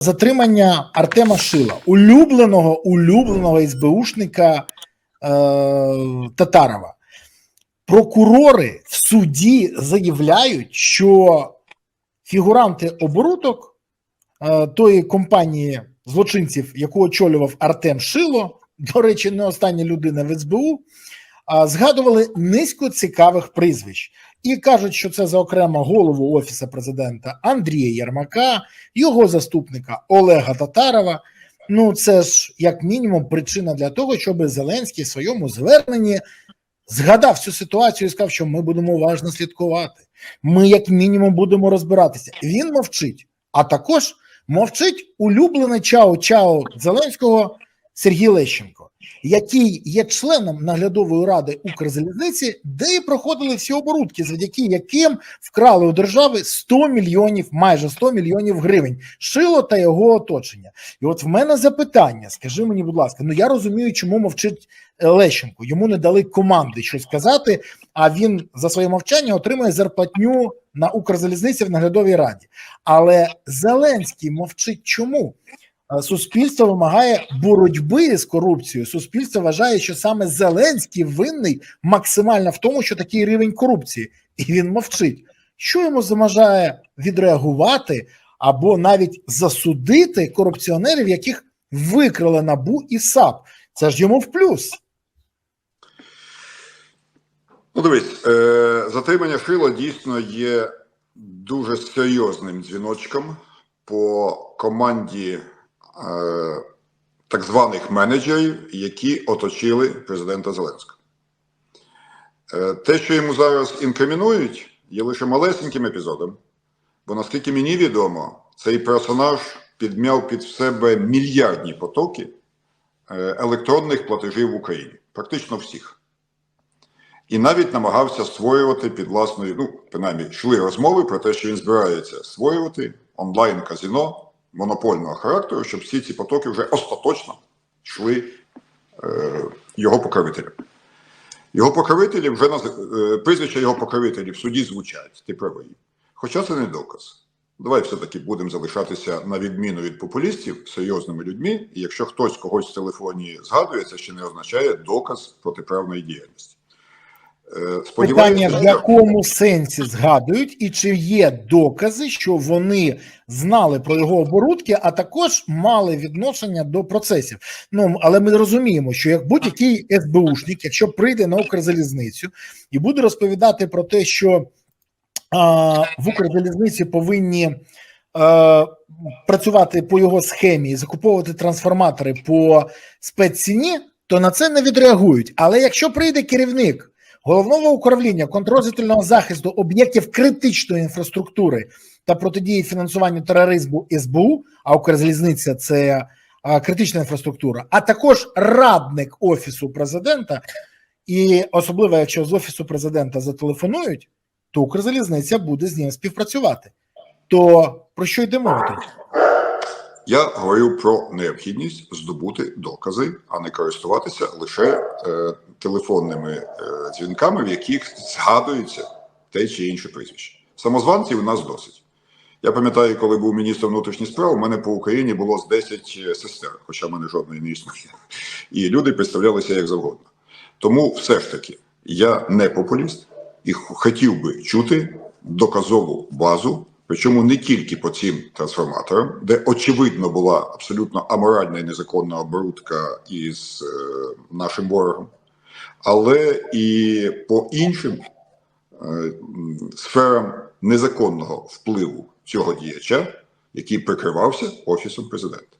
затримання Артема Шила, улюбленого улюбленого СБУшника е, Татарова. Прокурори в суді заявляють, що фігуранти оборудок е, тої компанії злочинців, яку очолював Артем Шило, до речі, не остання людина в СБУ, а, згадували низку цікавих прізвищ і кажуть, що це зокрема голову офісу президента Андрія Єрмака, його заступника Олега Татарова. Ну, це ж як мінімум причина для того, щоб Зеленський в своєму зверненні згадав цю ситуацію і сказав, що ми будемо уважно слідкувати. Ми, як мінімум, будемо розбиратися. Він мовчить, а також мовчить улюблений чао-чао Зеленського Сергій Лещенко, який є членом наглядової ради Укрзалізниці, де і проходили всі оборудки, завдяки яким вкрали у держави 100 мільйонів, майже 100 мільйонів гривень, шило та його оточення. І от в мене запитання: скажи мені, будь ласка, ну я розумію, чому мовчить е, Лещенко. Йому не дали команди щось сказати, а він за своє мовчання отримує зарплатню на Укрзалізниці в наглядовій раді. Але Зеленський мовчить чому? Суспільство вимагає боротьби з корупцією. Суспільство вважає, що саме Зеленський винний максимально в тому, що такий рівень корупції, і він мовчить. Що йому заважає відреагувати або навіть засудити корупціонерів, яких викрили набу і САП? Це ж йому в плюс. Ну, дивись, е, затримання Шила дійсно є дуже серйозним дзвіночком по команді так званих менеджерів, які оточили президента Зеленського. Е, те, що йому зараз інкримінують, є лише малесеньким епізодом, бо наскільки мені відомо, цей персонаж підмяв під себе мільярдні потоки е, електронних платежів в Україні, практично всіх і навіть намагався створювати під власною, ну принаймні йшли розмови про те, що він збирається створювати онлайн казіно монопольного характеру, щоб всі ці потоки вже остаточно йшли е, його покровителям. Його покровителі вже наз- е, прізвища його покровителів в суді звучать, ти правий. Хоча це не доказ. Давай все-таки будемо залишатися на відміну від популістів серйозними людьми, і якщо хтось когось в телефоні згадує, це ще не означає доказ протиправної діяльності. Е, Питання в якому сенсі згадують, і чи є докази, що вони знали про його оборудки, а також мали відношення до процесів. Ну але ми розуміємо, що як будь-який СБУшник, якщо прийде на Укрзалізницю і буде розповідати про те, що а, в Укрзалізниці повинні. е, Працювати по його схемі і закуповувати трансформатори по спецціні, то на це не відреагують. Але якщо прийде керівник головного управління контррозвідувального захисту об'єктів критичної інфраструктури та протидії фінансуванню тероризму СБУ, а Укрзалізниця це критична інфраструктура, а також радник офісу президента, і особливо якщо з офісу президента зателефонують, то Укрзалізниця буде з ним співпрацювати. То про що йде мова? Я говорю про необхідність здобути докази, а не користуватися лише е, телефонними е, дзвінками, в яких згадується те чи інше прізвище. Самозванців у нас досить. Я пам'ятаю, коли був міністр внутрішніх справ, у мене по Україні було з 10 сестер, хоча в мене жодної не існує. І люди представлялися як завгодно. Тому все ж таки я не популіст і хотів би чути доказову базу, причому не тільки по цим трансформаторам, де очевидно була абсолютно аморальна і незаконна оборудка із е, нашим ворогом, але і по іншим е, сферам незаконного впливу цього діяча, який прикривався офісом президента.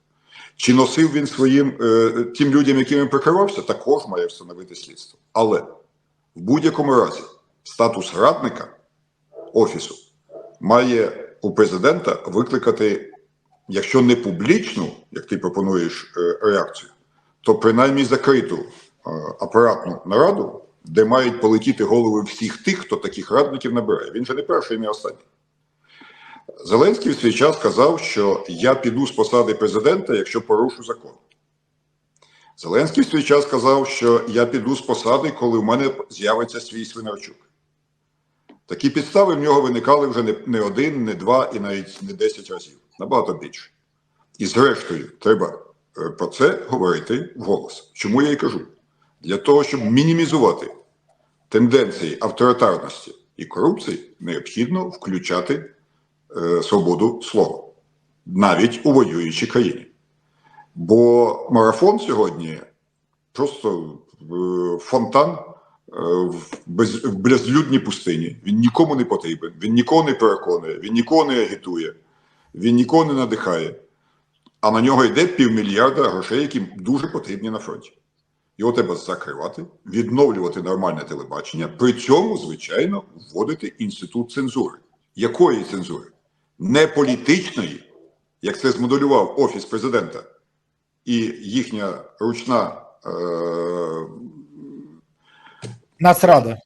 Чи носив він своїм е, тим людям, яким він прикривався, також має встановити слідство. Але в будь-якому разі статус радника офісу має у президента викликати, якщо не публічну, як ти пропонуєш, е, реакцію, то принаймні закриту е, апаратну нараду, де мають полетіти голови всіх тих, хто таких радників набирає. Він же не перший, і не останній. Зеленський в свій час сказав, що я піду з посади президента, якщо порушу закон. Зеленський в свій час сказав, що я піду з посади, коли в мене з'явиться свій свинарчук. Такі підстави в нього виникали вже не, не один, не два і навіть не десять разів, набагато більше. І зрештою, треба е, про це говорити вголос. Чому я і кажу? Для того, щоб мінімізувати тенденції авторитарності і корупції, необхідно включати е, свободу слова навіть у воюючій країні. Бо марафон сьогодні просто е, фонтан в, без, в безлюдній пустині. Він нікому не потрібен, він нікого не переконує, він нікого не агітує, він нікого не надихає. А на нього йде півмільярда грошей, які дуже потрібні на фронті. Його треба закривати, відновлювати нормальне телебачення, при цьому, звичайно, вводити інститут цензури. Якої цензури? Не політичної, як це змоделював Офіс президента і їхня ручна, е, Нацрада.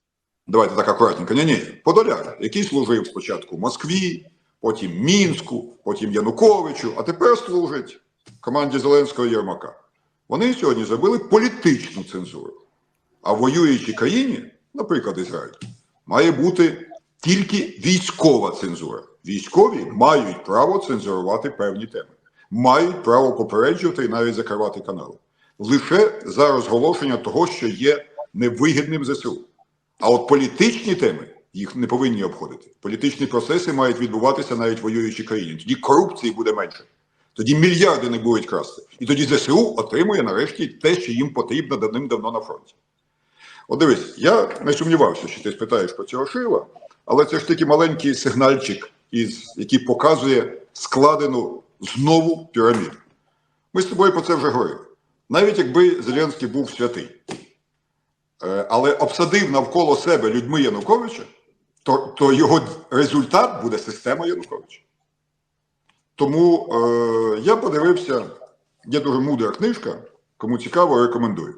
давайте так акуратненько, ні, ні, Подоляк, який служив спочатку Москві, потім Мінську, потім Януковичу, а тепер служить команді Зеленського Єрмака. Вони сьогодні зробили політичну цензуру. А в воюючій країні, наприклад, Ізраїль, має бути тільки військова цензура. Військові мають право цензурувати певні теми, мають право попереджувати і навіть закривати канали. Лише за розголошення того, що є невигідним ЗСУ. А от політичні теми їх не повинні обходити. Політичні процеси мають відбуватися навіть в воюючій країні. Тоді корупції буде менше. Тоді мільярди не будуть красти. І тоді ЗСУ отримує нарешті те, що їм потрібно давним-давно на фронті. От дивись, я не сумнівався, що ти спитаєш про цього Шила, але це ж такий маленький сигнальчик, із, який показує складену знову піраміду. Ми з тобою про це вже говорили. Навіть якби Зеленський був святий, але обсадив навколо себе людьми Януковича, то, то його результат буде система Януковича. Тому е, я подивився, є дуже мудра книжка, кому цікаво, рекомендую.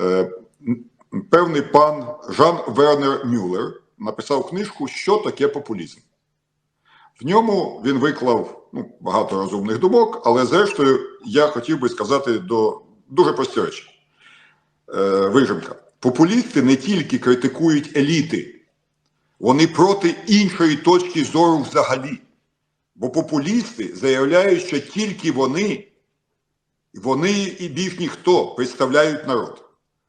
Е, певний пан Жан Вернер Мюллер написав книжку Що таке популізм. В ньому він виклав ну, багато розумних думок, але зрештою я хотів би сказати до дуже прості речі. Е, вижимка. Популісти не тільки критикують еліти, вони проти іншої точки зору взагалі. Бо популісти заявляють, що тільки вони, вони і більш ніхто представляють народ.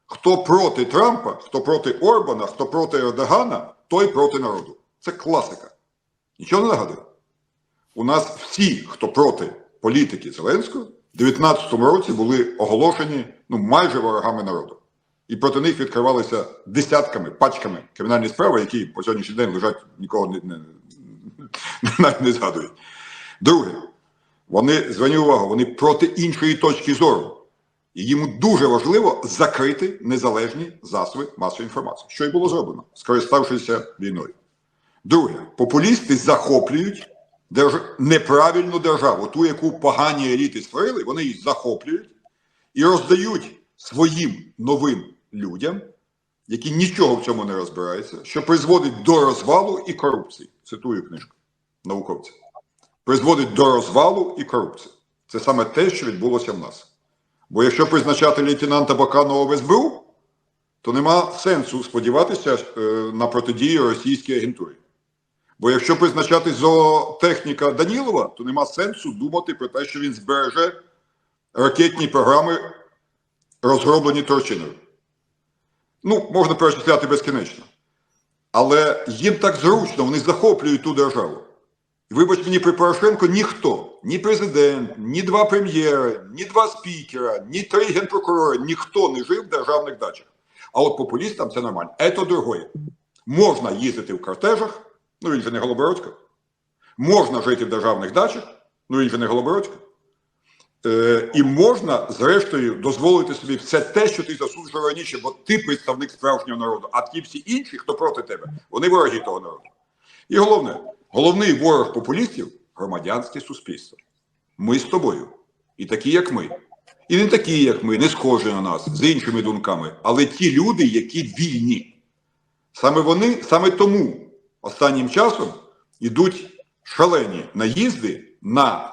Хто проти Трампа, хто проти Орбана, хто проти Ердогана, той проти народу. Це класика. Нічого не нагадує. У нас всі, хто проти політики Зеленського, в 2019 році були оголошені ну, майже ворогами народу. І проти них відкривалися десятками, пачками кримінальні справи, які по сьогоднішній день лежать нікого не, не, навіть не згадують. Друге, вони зверніть увагу, вони проти іншої точки зору. І їм дуже важливо закрити незалежні засоби масової інформації, що й було зроблено, скориставшися війною. Друге, популісти захоплюють держ... неправильну державу, ту, яку погані еліти створили, вони її захоплюють і роздають своїм новим людям, які нічого в цьому не розбираються, що призводить до розвалу і корупції. Цитую книжку науковця. Призводить до розвалу і корупції. Це саме те, що відбулося в нас. Бо якщо призначати лейтенанта Баканова в СБУ, то нема сенсу сподіватися е, на протидію російській агентурі. Бо якщо призначати зоотехніка Данілова, то нема сенсу думати про те, що він збереже ракетні програми, розроблені Турчиною. Ну, можна перечисляти безкінечно. Але їм так зручно, вони захоплюють ту державу. І вибач мені при Порошенко ніхто, ні президент, ні два прем'єри, ні два спікера, ні три генпрокурори, ніхто не жив в державних дачах. А от популістам це нормально. Ето другое. Можна їздити в кортежах, ну він же не Голобородько. Можна жити в державних дачах, ну він же не Голобородько. Е, і можна, зрештою, дозволити собі все те, що ти засуджував раніше, бо ти представник справжнього народу, а ті всі інші, хто проти тебе, вони вороги того народу. І головне, головний ворог популістів громадянське суспільство. Ми з тобою. І такі, як ми. І не такі, як ми, не схожі на нас, з іншими думками, але ті люди, які вільні. Саме вони, саме тому останнім часом йдуть шалені наїзди на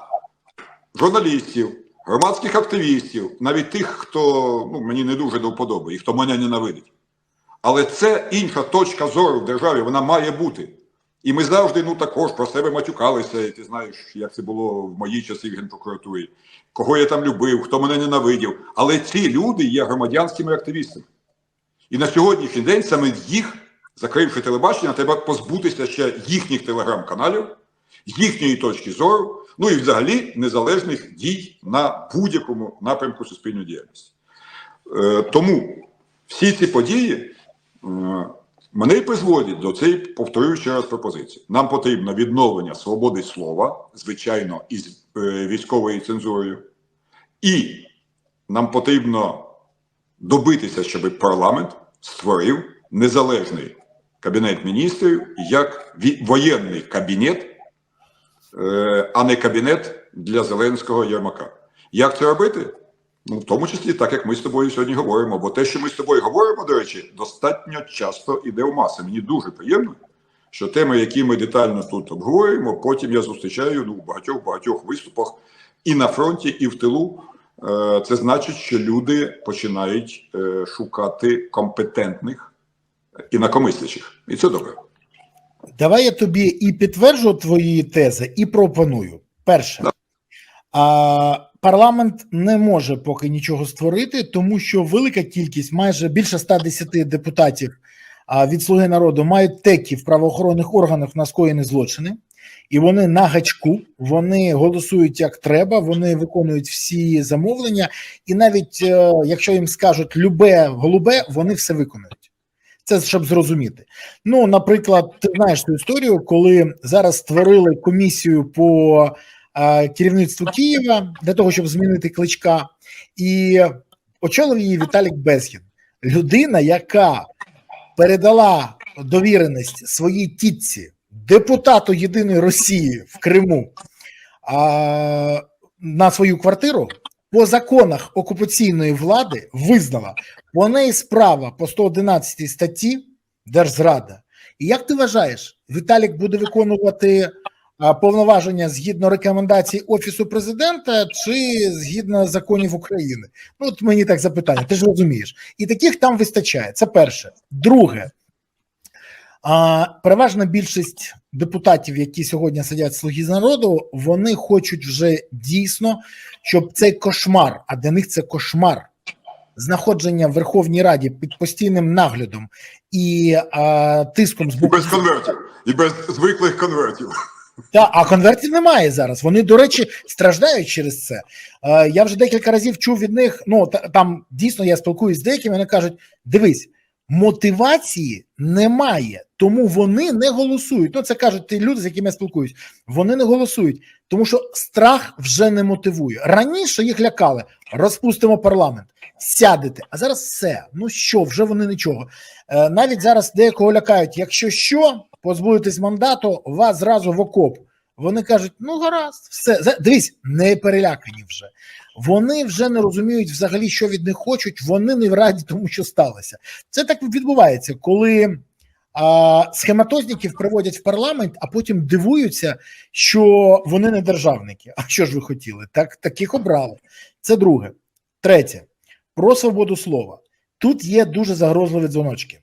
журналістів, громадських активістів, навіть тих, хто ну, мені не дуже до вподоби і хто мене ненавидить. Але це інша точка зору в державі, вона має бути. І ми завжди ну також про себе матюкалися. І ти знаєш, як це було в мої часи в генпрокуратурі, кого я там любив, хто мене ненавидів. Але ці люди є громадянськими активістами. І на сьогоднішній день саме їх, закривши телебачення, треба позбутися ще їхніх телеграм-каналів, їхньої точки зору, ну і взагалі незалежних дій на будь-якому напрямку суспільної діяльності. Е, тому всі ці події е, мене й призводять до цієї, повторюю ще раз пропозиції. Нам потрібно відновлення свободи слова, звичайно, із е, військовою цензурою, і нам потрібно добитися, щоб парламент створив незалежний кабінет міністрів як воєнний кабінет, а не кабінет для Зеленського Єрмака. Як це робити? Ну, в тому числі так, як ми з тобою сьогодні говоримо. Бо те, що ми з тобою говоримо, до речі, достатньо часто іде в маси. Мені дуже приємно, що теми, які ми детально тут обговорюємо, потім я зустрічаю ну, в багатьох багатьох виступах і на фронті, і в тилу. Е, Це значить, що люди починають е, шукати компетентних інакомислячих. І це добре. Давай я тобі і підтверджу твої тези, і пропоную. Перше, а, парламент не може поки нічого створити, тому що велика кількість, майже більше 110 депутатів а, від Слуги народу мають теки в правоохоронних органах на скоєні злочини, і вони на гачку, вони голосують як треба, вони виконують всі замовлення, і навіть е, якщо їм скажуть любе голубе, вони все виконують. Це щоб зрозуміти. Ну, наприклад, ти знаєш цю історію, коли зараз створили комісію по е, керівництву Києва для того, щоб змінити кличка, і очолив її Віталік Безгін, людина, яка передала довіреність своїй тітці, депутату Єдиної Росії в Криму а, на свою квартиру. По законах окупаційної влади визнала неї справа по 111 статті Держзрада. І як ти вважаєш, Віталік буде виконувати повноваження згідно рекомендацій Офісу президента чи згідно законів України? Ну, от мені так запитання, ти ж розумієш. І таких там вистачає. Це перше. Друге, а, переважна більшість депутатів, які сьогодні сидять слуги народу, вони хочуть вже дійсно, щоб цей кошмар, а для них це кошмар, знаходження в Верховній Раді під постійним наглядом і а, тиском з боку без конвертів, і без звиклих конвертів. та, а конвертів немає зараз. Вони, до речі, страждають через це. Е, я вже декілька разів чув від них. Ну та, там дійсно я спілкуюсь з деякими. Вони кажуть: дивись, мотивації немає, тому вони не голосують. Ну, це кажуть ті люди, з якими я спілкуюсь. Вони не голосують, тому що страх вже не мотивує. Раніше їх лякали, розпустимо парламент, сядете. А зараз все. Ну що, вже вони нічого. Е, навіть зараз деякого лякають. Якщо що, позбудетесь мандату, вас зразу в окоп. Вони кажуть: ну гаразд, все дивись, не перелякані вже. Вони вже не розуміють взагалі, що від них хочуть. Вони не в раді тому, що сталося. Це так відбувається, коли а, схематозників приводять в парламент, а потім дивуються, що вони не державники. А що ж ви хотіли? Так таких обрали. Це друге. Третє про свободу слова. Тут є дуже загрозливі дзвоночки.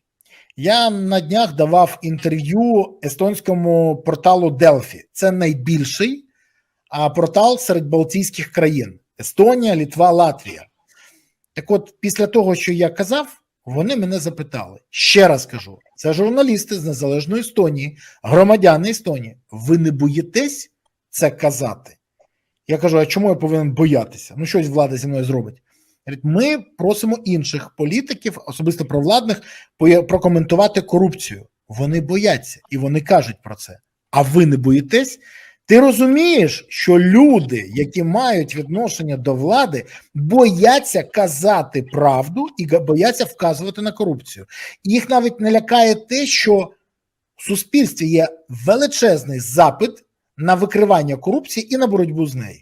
Я на днях давав інтерв'ю естонському порталу Delphi. Це найбільший портал серед Балтійських країн: Естонія, Літва, Латвія. Так от, після того, що я казав, вони мене запитали. Ще раз кажу: це журналісти з незалежної Естонії, громадяни Естонії. Ви не боїтесь це казати? Я кажу: а чому я повинен боятися? Ну, щось влада зі мною зробить. Ми просимо інших політиків, особисто провладних, прокоментувати корупцію. Вони бояться і вони кажуть про це. А ви не боїтесь? Ти розумієш, що люди, які мають відношення до влади, бояться казати правду і бояться вказувати на корупцію. Їх навіть не лякає те, що в суспільстві є величезний запит на викривання корупції і на боротьбу з нею.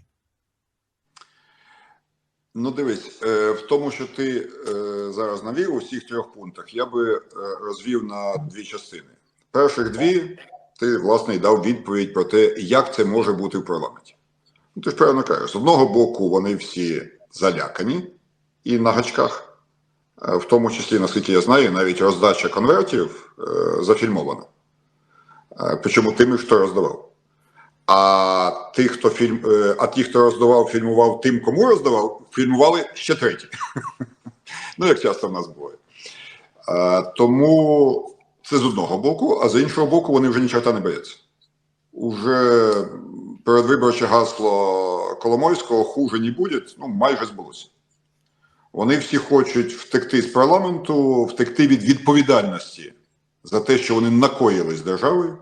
Ну, дивись, е, в тому, що ти е, зараз навів у всіх трьох пунктах, я би е, розвів на дві частини. Перших дві ти власне й дав відповідь про те, як це може бути в парламенті. Ну, ти ж правильно кажеш, з одного боку, вони всі залякані і на гачках, Е, в тому числі, наскільки я знаю, навіть роздача конвертів е, зафільмована. Е, Причому тими, хто роздавав. А ті, хто фільм, а ті, хто роздавав, фільмував тим, кому роздавав, фільмували ще треті. Ну, як часто в нас буває. Тому це з одного боку, а з іншого боку, вони вже ні чорта не бояться. Уже передвиборче гасло Коломойського хуже не буде, ну майже збулося. Вони всі хочуть втекти з парламенту, втекти від відповідальності за те, що вони накоїли з державою,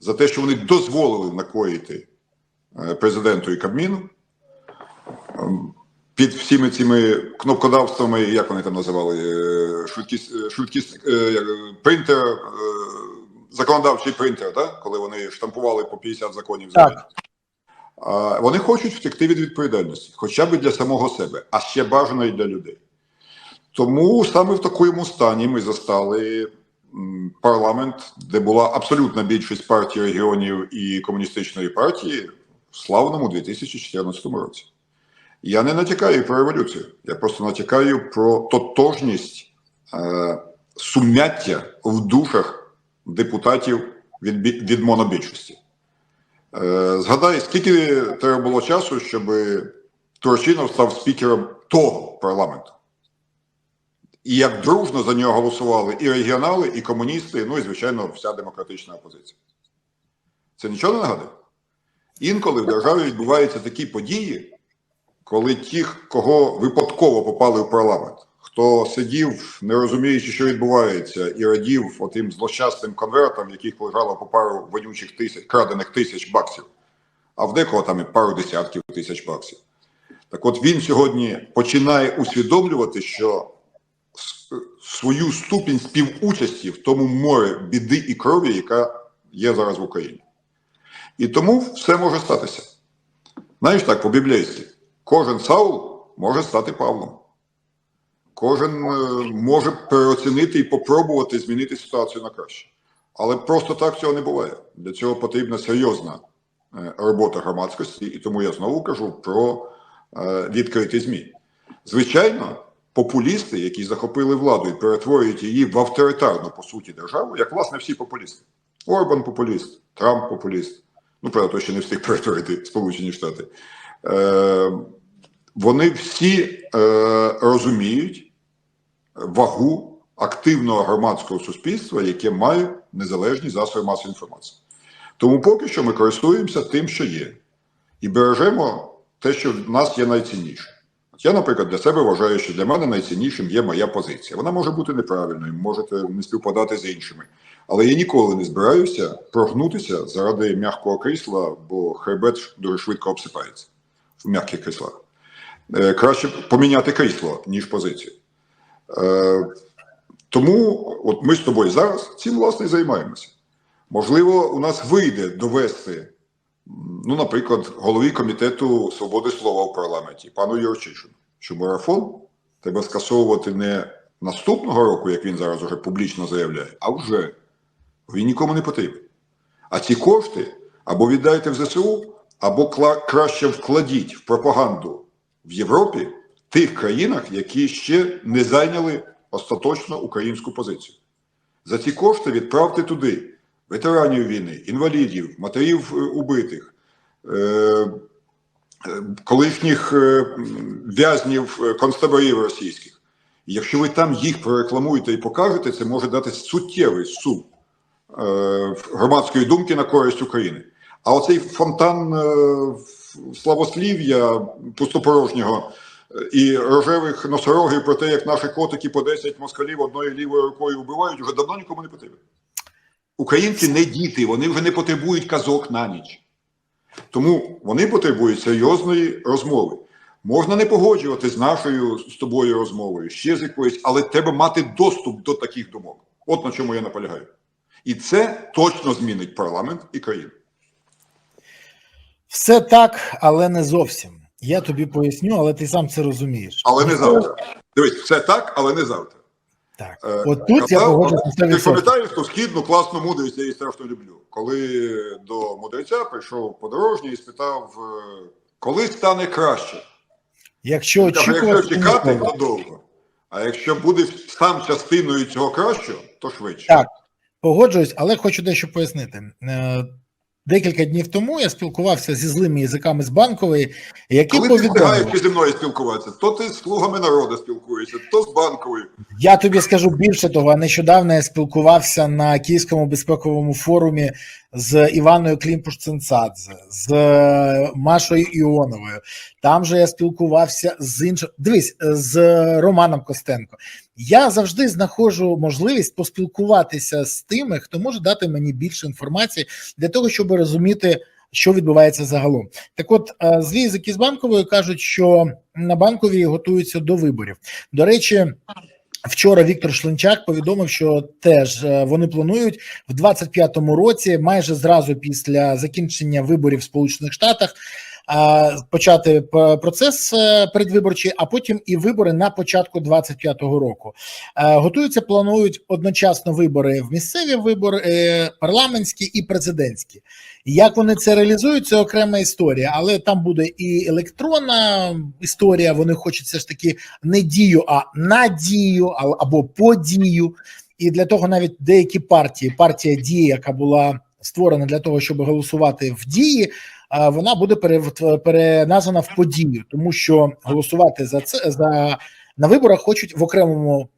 за те, що вони дозволили накоїти е, президенту і Кабміну. Під всіми цими кнопкодавствами, як вони там називали, е, швидкість, е, швидкість е, принтер, законодавчий принтер, да? коли вони штампували по 50 законів за день. Вони хочуть втекти від відповідальності, хоча б для самого себе, а ще бажано і для людей. Тому саме в такому стані ми застали парламент, де була абсолютна більшість партій регіонів і комуністичної партії в славному 2014 році. Я не натякаю про революцію, я просто натякаю про тотожність е, в душах депутатів від, від монобільшості. Е, Згадай, скільки треба було часу, щоб Турчинов став спікером того парламенту. І як дружно за нього голосували і регіонали, і комуністи, ну і, звичайно, вся демократична опозиція. Це нічого не нагадує? Інколи в державі відбуваються такі події, коли ті, кого випадково попали в парламент, хто сидів, не розуміючи, що відбувається, і радів отим злощасним конвертам, яких лежало по пару вонючих тисяч, крадених тисяч баксів, а в декого там і пару десятків тисяч баксів. Так от він сьогодні починає усвідомлювати, що свою ступінь співучасті в тому морі біди і крові, яка є зараз в Україні. І тому все може статися. Знаєш так, по-біблійськи, кожен Саул може стати Павлом. Кожен е, може переоцінити і попробувати змінити ситуацію на краще. Але просто так цього не буває. Для цього потрібна серйозна е, робота громадськості, і тому я знову кажу про е, відкриті ЗМІ. Звичайно, популісти, які захопили владу і перетворюють її в авторитарну, по суті, державу, як власне всі популісти. Орбан популіст, Трамп популіст. Ну, правда, то ще не встиг перетворити Сполучені Штати. Вони всі е, розуміють вагу активного громадського суспільства, яке має незалежні засоби масової інформації. Тому поки що ми користуємося тим, що є, і бережемо те, що в нас є найцінніше. От Я, наприклад, для себе вважаю, що для мене найціннішим є моя позиція. Вона може бути неправильною, можете не співпадати з іншими. Але я ніколи не збираюся прогнутися заради м'якого крісла, бо хребет дуже швидко обсипається в м'яких кріслах. Е, краще поміняти крісло, ніж позицію. Е, тому от ми з тобою зараз цим власне і займаємося. Можливо, у нас вийде довести, ну, наприклад, голові комітету свободи слова в парламенті, пану Юрчишину, що марафон треба скасовувати не наступного року, як він зараз уже публічно заявляє, а вже він нікому не потрібен. А ці кошти або віддайте в ЗСУ, або краще вкладіть в пропаганду в Європі тих країнах, які ще не зайняли остаточно українську позицію. За ці кошти відправте туди ветеранів війни, інвалідів, матерів е, убитих, е, е, колишніх в'язнів концтаборів російських. І якщо ви там їх прорекламуєте і покажете, це може дати суттєвий сум громадської думки на користь України. А оцей фонтан славослів'я пустопорожнього е, і рожевих носорогів про те, як наші котики по 10 москалів одною лівою рукою вбивають, вже давно нікому не потрібен. Українці не діти, вони вже не потребують казок на ніч. Тому вони потребують серйозної розмови. Можна не погоджувати з нашою з тобою розмовою, ще з якоюсь, але треба мати доступ до таких думок. От на чому я наполягаю. І це точно змінить парламент і країну. Все так, але не зовсім. Я тобі поясню, але ти сам це розумієш. Але не завтра. Дивись, все так, але не завтра. Так. Е, От тут я погоджуюся Ти пам'ятаєш ту східну класну мудрість, я її страшно люблю. Коли до мудреця прийшов подорожній і спитав, е, коли стане краще? Якщо очікувати, якщо чекати, то довго. А якщо буде сам частиною цього кращого, то швидше. Так. Погоджуюсь, але хочу дещо пояснити. Декілька днів тому я спілкувався зі злими язиками з банкової, які Коли ти зі мною спілкуватися, то ти з слугами народу спілкуєшся, то з банковою. Я тобі скажу більше того. Нещодавно я спілкувався на Київському безпековому форумі з Іваною Клімпуш-Цинцадзе, з е, Машою Іоновою. Там же я спілкувався з іншим. Дивись, е, з Романом Костенко. Я завжди знаходжу можливість поспілкуватися з тими, хто може дати мені більше інформації для того, щоб розуміти. Що відбувається загалом? Так, от е, злі з банковою кажуть, що на банковій готуються до виборів. До речі, Вчора Віктор Шлинчак повідомив, що теж е, вони планують в 25-му році, майже зразу після закінчення виборів в Сполучених Штатах, почати процес е, передвиборчий, а потім і вибори на початку 25-го року. Е, Готуються, планують одночасно вибори в місцеві вибори, парламентські і президентські. Як вони це реалізують, це окрема історія, але там буде і електронна історія. Вони хочуть все ж таки не дію, а надію або подію. І для того навіть деякі партії, партія дії, яка була створена для того, щоб голосувати в дії, вона буде переназвана в подію, тому що голосувати за це за на виборах хочуть в окремому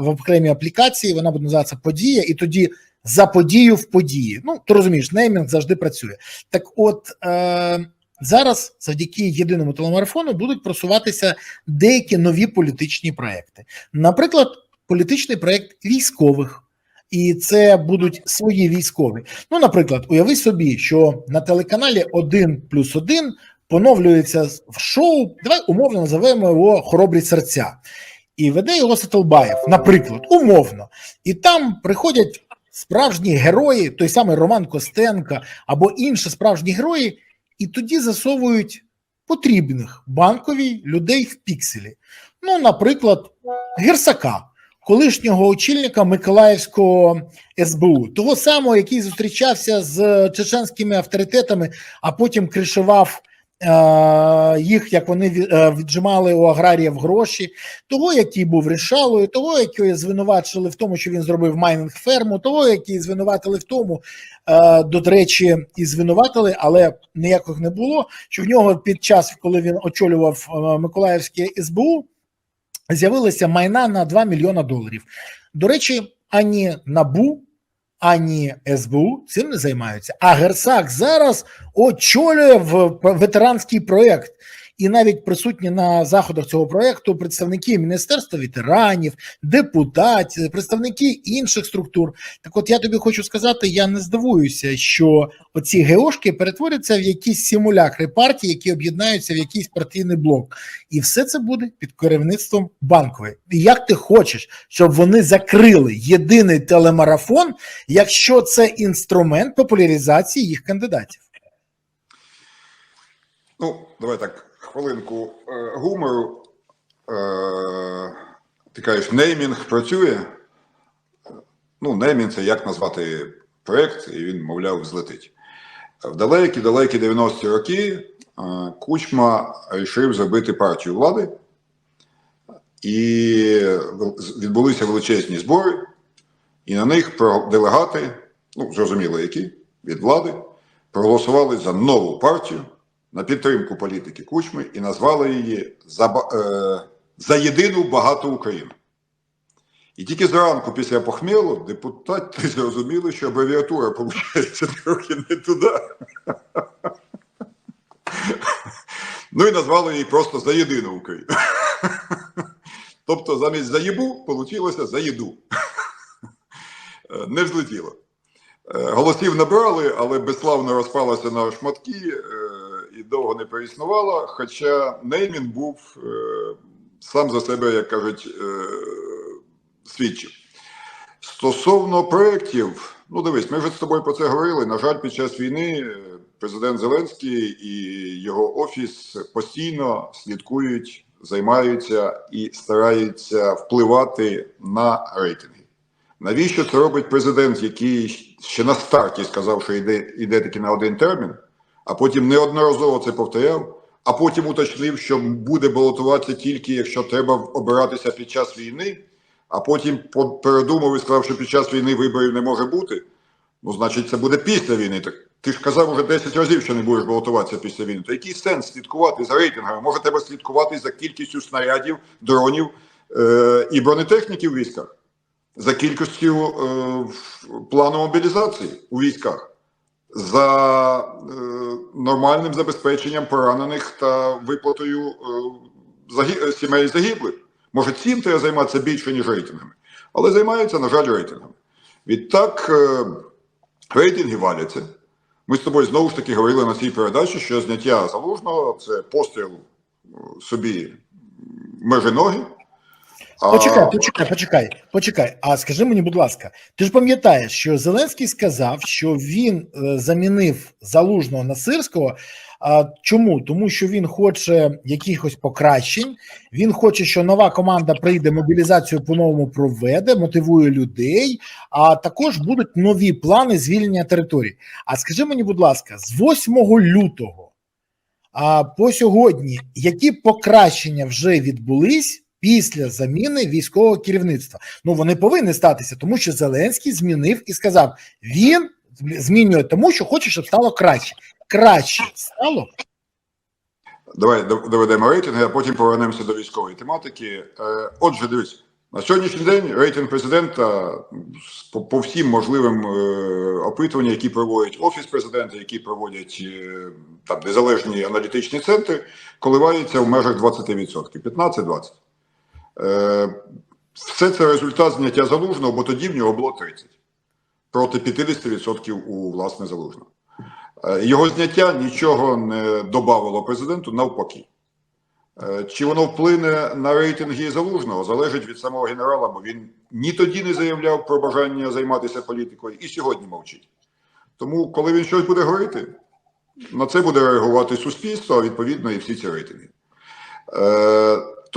в окремій аплікації. Вона буде називатися подія, і тоді за подію в події. Ну ти розумієш, неймінг завжди працює. Так, от е, зараз, завдяки єдиному телемарафону, будуть просуватися деякі нові політичні проекти. Наприклад, політичний проект військових. І це будуть свої військові. Ну, наприклад, уяви собі, що на телеканалі 1 плюс 1 поновлюється в шоу. Давай умовно називаємо його Хоробрі серця. І веде його Сатолбаєв, наприклад, умовно. І там приходять справжні герої, той самий Роман Костенка або інші справжні герої, і тоді засовують потрібних банковій людей в пікселі. Ну, наприклад, Герсака, колишнього очільника Миколаївського СБУ, того самого, який зустрічався з чеченськими авторитетами, а потім кришував їх, як вони е, віджимали у аграріїв гроші, того, який був рішалою, того, якого звинувачили в тому, що він зробив майнинг ферму, того, який звинуватили в тому, е, до речі, і звинуватили, але ніяких не було. Що в нього під час, коли він очолював е, Миколаївське СБУ, з'явилася майна на 2 мільйона доларів. До речі, ані НАБУ, ані СБУ цим не займаються. А Герсак зараз очолює в ветеранський проєкт. І навіть присутні на заходах цього проєкту представники Міністерства ветеранів, депутатів, представники інших структур. Так, от я тобі хочу сказати, я не здивуюся, що оці геошки перетворяться в якісь симулякри партії, які об'єднаються в якийсь партійний блок, і все це буде під керівництвом банкової. Як ти хочеш, щоб вони закрили єдиний телемарафон, якщо це інструмент популяризації їх кандидатів? Ну, давай так, хвилинку е, гумору. Е, ти кажеш, неймінг працює. Ну, неймінг це як назвати проєкт, і він, мовляв, злетить. В далекі-далекі 90-ті роки е, Кучма вирішив зробити партію влади, і відбулися величезні збори, і на них делегати, ну, зрозуміло, які, від влади, проголосували за нову партію на підтримку політики Кучми і назвали її за, е, за єдину багату Україну. І тільки зранку після похмілу депутати зрозуміли, що абревіатура виходить трохи не туди. Ну і назвали її просто за єдину Україну. Тобто замість заїбу вийшло за їду. Не взлетіло. Е, Голосів набрали, але безславно розпалася на шматки е, і довго не переіснувала. Хоча неймінг був е, сам за себе, як кажуть, е, свідчив. Стосовно проєктів, ну дивись, ми вже з тобою про це говорили. На жаль, під час війни е, президент Зеленський і його офіс постійно слідкують, займаються і стараються впливати на рейтинги. Навіщо це робить президент, який ще на старті сказав, що йде, йде таки на один термін, а потім неодноразово це повторяв, а потім уточнив, що буде балотуватися тільки якщо треба обиратися під час війни. а потім по- передумав і сказав, що під час війни виборів не може бути, ну, значить, це буде після війни. Так ти ж казав уже 10 разів, що не будеш балотуватися після війни. То який сенс слідкувати за рейтингами? Може, треба слідкувати за кількістю снарядів, дронів е- і бронетехніки в військах, за кількістю е- плану мобілізації у військах, за е- нормальним забезпеченням поранених та виплатою е- загі- сімей загиблих. Може, цим треба займатися більше, ніж рейтингами. Але займаються, на жаль, рейтингами. Відтак, е, рейтинги валяться. Ми з тобою знову ж таки говорили на цій передачі, що зняття залужного це постріл е, собі межі ноги. Почекай, почекай, почекай, почекай. А скажи мені, будь ласка, ти ж пам'ятаєш, що Зеленський сказав, що він е, замінив залужного на сирського. А чому? Тому що він хоче якихось покращень. Він хоче, що нова команда прийде, мобілізацію по-новому проведе, мотивує людей. А також будуть нові плани звільнення територій. А скажи мені, будь ласка, з 8 лютого а по сьогодні які покращення вже відбулись після заміни військового керівництва? Ну вони повинні статися, тому що Зеленський змінив і сказав: він змінює тому, що хоче, щоб стало краще. Краще стало. Давай доведемо рейтинги, а потім повернемося до військової тематики. Е, Отже, дивись, на сьогоднішній день рейтинг президента по, по всім можливим е, опитуванням, які проводять офіс президента, які проводять е, там незалежні аналітичні центри, коливається в межах 20%, 15-20%. Е, все це результат зняття залужного, бо тоді в нього було 30 проти 50% у власне залужного. Е, Його зняття нічого не додавало президенту, навпаки. Е, Чи воно вплине на рейтинги залужного, залежить від самого генерала, бо він ні тоді не заявляв про бажання займатися політикою, і сьогодні мовчить. Тому, коли він щось буде говорити, на це буде реагувати суспільство, а відповідно і всі ці рейтинги.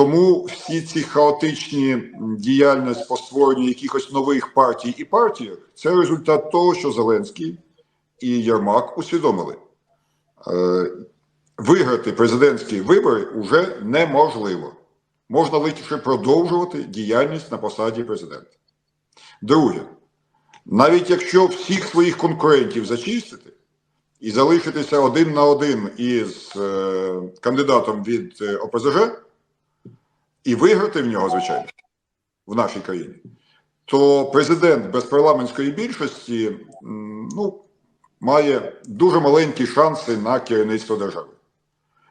Тому всі ці хаотичні діяльності по створенню якихось нових партій і партій це результат того, що Зеленський і Єрмак усвідомили. Е, виграти президентські вибори вже неможливо. Можна лише продовжувати діяльність на посаді президента. Друге, навіть якщо всіх своїх конкурентів зачистити і залишитися один на один із е, кандидатом від е, ОПЗЖ, і виграти в нього, звичайно, в нашій країні, то президент без парламентської більшості ну, має дуже маленькі шанси на керівництво держави.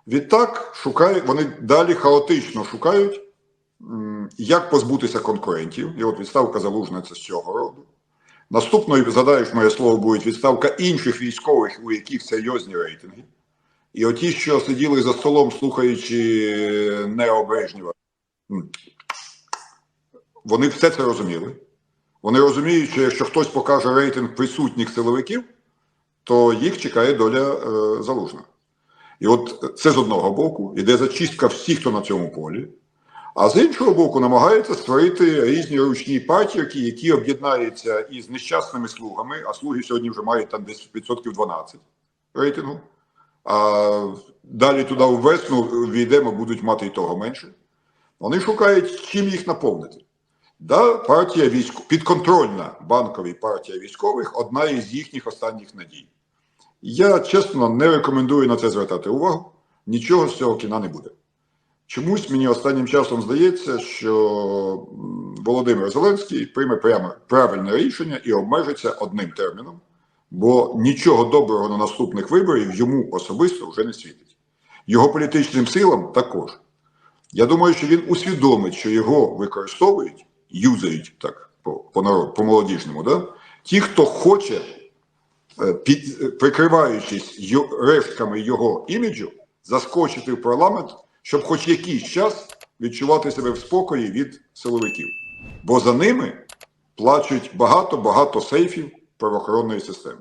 Відтак шукає, вони далі хаотично шукають, як позбутися конкурентів. І от відставка залужна це з цього роду. Наступною, задаєш моє слово, буде відставка інших військових, у яких серйозні рейтинги. І оті, що сиділи за столом, слухаючи Нео Брежнєва, м, вони все це розуміли. Вони розуміють, що якщо хтось покаже рейтинг присутніх силовиків, то їх чекає доля е, залужна. І от це з одного боку іде зачистка всіх, хто на цьому полі, а з іншого боку, намагаються створити різні ручні партії, які об'єднаються із нещасними слугами, а слуги сьогодні вже мають там десь відсотків 12 рейтингу. А далі туди в весну війдемо, будуть мати і того менше. Вони шукають, чим їх наповнити. Да, партія військ... підконтрольна банковій партія військових одна із їхніх останніх надій. Я чесно не рекомендую на це звертати увагу. Нічого з цього кіна не буде. Чомусь мені останнім часом здається, що Володимир Зеленський прийме прямо правильне рішення і обмежиться одним терміном, бо нічого доброго на наступних виборів йому особисто вже не світить. Його політичним силам також. Я думаю, що він усвідомить, що його використовують, юзають так по, по, народ, по молодіжному, да? ті, хто хоче, е, під, е, прикриваючись рештками його іміджу, заскочити в парламент, щоб хоч якийсь час відчувати себе в спокої від силовиків. Бо за ними плачуть багато-багато сейфів правоохоронної системи.